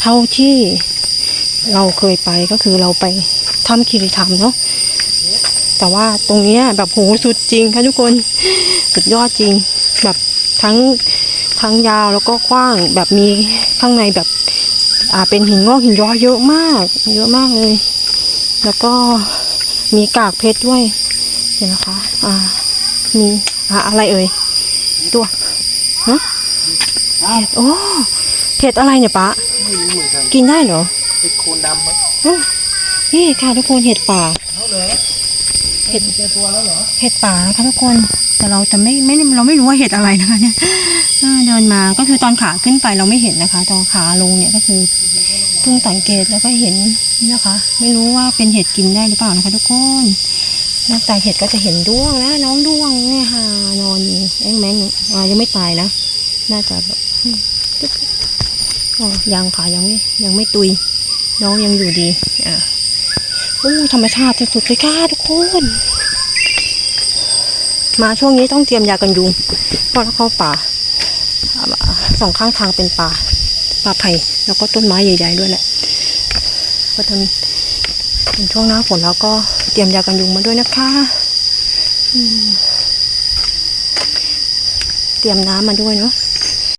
เท่าที่เราเคยไปก็คือเราไปถ้ำคิริธรรมเนาะแต่ว่าตรงเนี้ยแบบโหสุดจริงค่ะทุกคนสุดยอดจริง แบบทั้งทั้งยาวแล้วก็กว้างแบบมีข้างในแบบอ่าเป็นหินงอกหินย้อยเยอะมาก เยอะมากเลย แล้วก็มีกากเพชรด้วยเดี๋ยวนะคะ อ่า มีอ่าอะไรเอ่ยตัวฮะเห็ดโอ้เห็ดอะไรเนี่ยปะ ไม่รู้เหมือนกันกินได้เหรอไอ้โคนดำมั้งอื้อนี่ค่ะทุกคนเห็ดป่าเขาเหรอเห็ดเจอตัวแล้วเหรอเห็ดป่านะคะทุกคน แต่เราจะไม่ไม่เราไม่รู้ว่าเห็ดอะไรนะคะเนี่ยเออเดินมาก็คือตอนขาขึ้นไปเราไม่เห็นนะคะ ตอนขาลงเนี่ยก็คือเพิ่งสังเกตแล้วก็เห็นนี่นะคะ ไม่รู้ว่าเป็นเห็ดกินได้หรือเปล่านะคะ ทุกคนนอกจากเห็ดก็จะเห็นด้วงนะน้องด้วงเนี่ยค่ะนอนอยู่แอ้งแมงอยู่อ่ายังไม่ตายนะ น่าจะแบบอืมจุ๊บอ๋อ ยังค่ะยังไม่ยังไม่ตุย น้องยังอยู่ดี อะโอ้ธรรมชาติสุดๆเลยค่ะทุกคน มาช่วงนี้ต้องเตรียมยากันยุงเพราะเราเข้าป่าสองข้างทางเป็นป่าป่าไผ่แล้วก็ต้นไม้ใหญ่ ๆ ด้วยแหละ ก็ทำเป็นช่วงหน้าฝนแล้วก็เตรียมยากันยุงมาด้วยนะคะเตรียมน้ำมาด้วยเนาะ